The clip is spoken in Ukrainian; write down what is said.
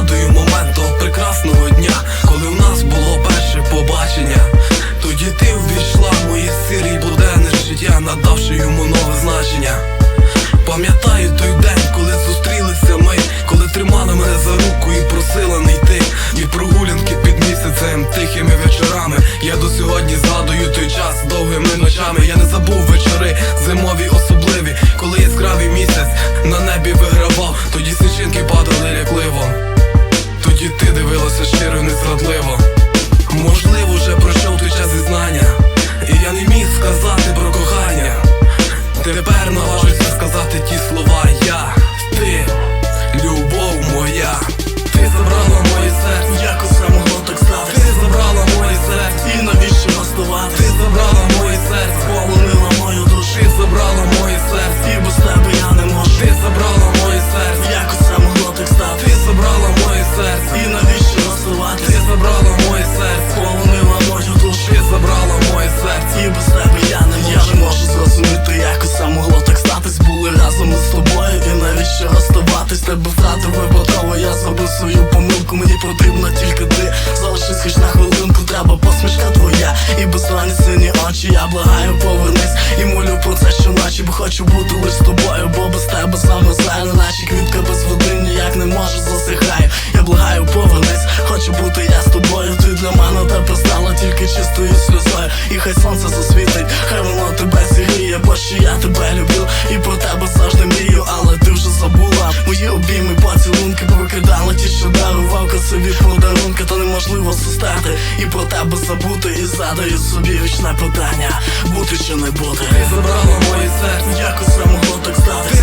Згадую момент прекрасного дня, коли в нас було перше побачення. Тоді ти ввійшла в моє сире і життя, надавши йому нове значення. Пам'ятаю той день, коли зустрілися ми, коли тримала мене за руку і просила не йти. І прогулянки під місяцем тихими вечорами. Я до сьогодні згадую той час довгими ночами. Я не забув. Діти дивилася щиро і незрадливо Можливо, вже про. спочатку мені потрібно тільки ти. Залишись хоч на хвилинку, треба посмішка твоя. І безсрані сині очі, я благаю, повернись. І молю про це що наче бо хочу бути лиш з тобою, бо без тебе саме знаю, наче квіт. Красиві подарунки, то неможливо зустріти і про тебе забути. І задаю собі вічне питання, бути чи не бути. Ти забрала моє серце, Як у самого так ти